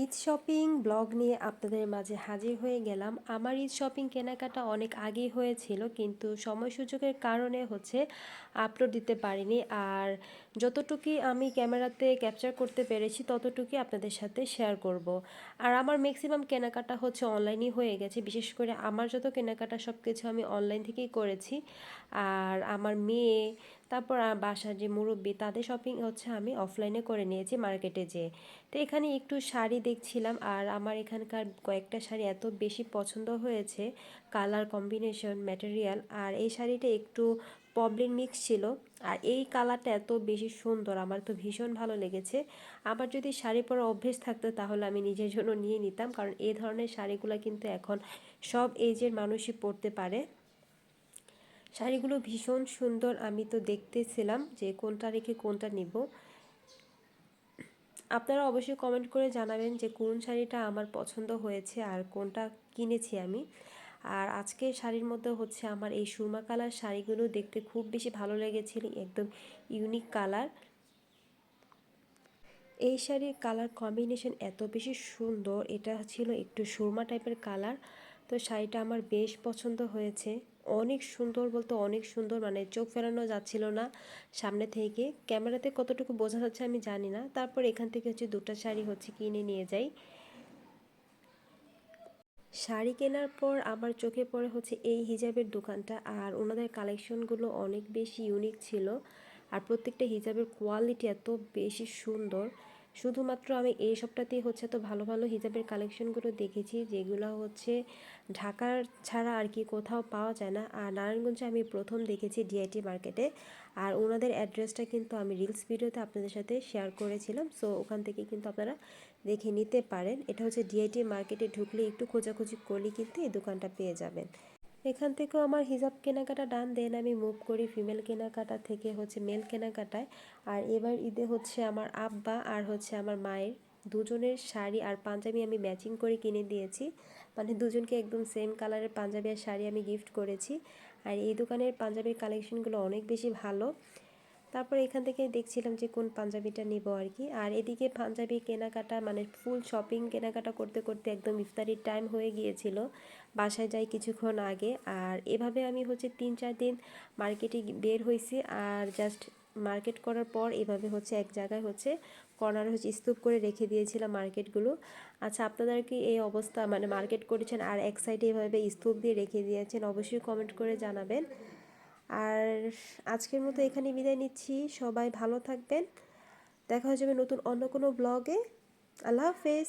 Eid shopping blog নিয়ে আপনাদের মাঝে হাজির হয়ে গেলাম। আমার ঈদ শপিং কেনাকাটা অনেক আগেই হয়েছিল, কিন্তু সময় সুযোগের কারণে হচ্ছে আপলোড দিতে পারিনি। আর যতটুকুই আমি ক্যামেরাতে ক্যাপচার করতে পেরেছি, ততটুকুই আপনাদের সাথে শেয়ার করব। আর আমার ম্যাক্সিমাম কেনাকাটা হচ্ছে অনলাইনই হয়ে গেছে। বিশেষ করে আমার যত কেনাকাটা সব কিছু আমি অনলাইন থেকেই করেছি। আর আমার মেয়ে তারপর বাসার যে মুরব্বী, তাদের শপিং হচ্ছে আমি অফলাইনে করে নিয়েছি মার্কেটে যেয়ে। তো এখানে একটু শাড়ি দেখছিলাম আর আমার এখানকার কয়েকটা শাড়ি এত বেশি পছন্দ হয়েছে কালার কম্বিনেশন ম্যাটেরিয়াল আর এই শাড়িটা একটু পবলিন মিক্স ছিল আর এই কালারটা এত বেশি সুন্দর, আমার তো ভীষণ ভালো লেগেছে। আমার যদি শাড়ি পরা অভ্যেস থাকতো তাহলে আমি নিজের জন্য নিয়ে নিতাম কারণ এই ধরনের শাড়িগুলো কিন্তু এখন সব এজের মানুষই পরতে পারে। শাড়িগুলো ভীষণ সুন্দর আমি তো দেখতেছিলাম যে কোনটা রেখে কোনটা নিব। আপনারা অবশ্যই কমেন্ট করে জানাবেন যে কোন শাড়িটা আমার পছন্দ হয়েছে আর কোনটা কিনেছি আমি। আর আজকে শাড়ির মধ্যে হচ্ছে আমার এই সুরমা কালার শাড়িগুলো দেখতে খুব বেশি ভালো লেগেছিল একদম ইউনিক কালার। এই শাড়ির কালার কম্বিনেশন এত বেশি সুন্দর, এটা ছিল একটু সুরমা টাইপের কালার। তো শাড়িটা আমার বেশ পছন্দ হয়েছে। অনেক সুন্দর বলতে অনেক সুন্দর মানে চোখ ফেরানো যাচ্ছিল না সামনে থেকে। ক্যামেরাতে কতটুকু বোঝা যাচ্ছে আমি জানি না। তারপর এখান থেকে হচ্ছে দুটো শাড়ি হচ্ছে কিনে নিয়ে যাই। শাড়ি কেনার পর আমার চোখে পড়ে হচ্ছে এই হিজাবের দোকানটা, আর ওনাদের কালেকশনগুলো অনেক বেশি ইউনিক ছিল। আর প্রত্যেকটা হিজাবের কোয়ালিটি এত বেশি সুন্দর। শুধুমাত্র আমি এই সপ্তাহতেই হচ্ছে তো ভালো ভালো হিজাবের কালেকশনগুলো দেখেছি, যেগুলো হচ্ছে ঢাকার ছাড়া আর কি কোথাও পাওয়া যায় না। আর নারায়ণগঞ্জে আমি প্রথম দেখেছি ডিআইটি মার্কেটে আর ওনাদের অ্যাড্রেসটা কিন্তু আমি রিলস ভিডিওতে আপনাদের সাথে শেয়ার করেছিলাম সো ওখান থেকে কিন্তু আপনারা দেখে নিতে পারেন। এটা হচ্ছে ডিআইটি মার্কেটে ঢুকলে একটু খোঁজাখুঁজি করলে কিন্তু এই দোকানটা পেয়ে যাবেন। এখান থেকেও আমার হিজাব কেনাকাটা ডান দেন আমি মুভ করি ফিমেল কেনাকাটা থেকে হচ্ছে মেল কেনাকাটায়। আর এবার ঈদে হচ্ছে আমার আব্বা আর হচ্ছে আমার মায়ের। দুজনের শাড়ি আর পাঞ্জাবি আমি ম্যাচিং করে কিনে দিয়েছি। মানে দুজনকে একদম সেম কালারের পাঞ্জাবি আর শাড়ি আমি গিফট করেছি। আর এই দোকানের পাঞ্জাবির কালেকশনগুলো অনেক বেশি ভালো। তারপর এখান থেকে দেখছিলাম যে কোন পাঞ্জাবিটা নিব আর কি। আর এদিকে পাঞ্জাবি কেনাকাটা মানে ফুল শপিং কেনাকাটা করতে করতে একদম ইফতারির টাইম হয়ে গিয়েছিল, বাসায় যাই কিছুক্ষণ আগে। আর এভাবে আমি হচ্ছে তিন চার দিন মার্কেটে বের হয়েছি আর জাস্ট মার্কেট করার পর এভাবে হচ্ছে এক জায়গায় হচ্ছে কর্নার হচ্ছে স্তূপ করে রেখে দিয়েছিলাম মার্কেটগুলো আচ্ছা আপনাদের কি এই অবস্থা মানে মার্কেট করেছেন আর এক সাইডে এভাবে স্তূপ দিয়ে রেখে দিয়েছেন, অবশ্যই কমেন্ট করে জানাবেন। আর আজকের মতো এখানে বিদায় নিচ্ছি। সবাই ভালো থাকবেন। দেখা হয়ে যাবে নতুন অন্য কোনো ব্লগে আল্লাহ হাফেজ।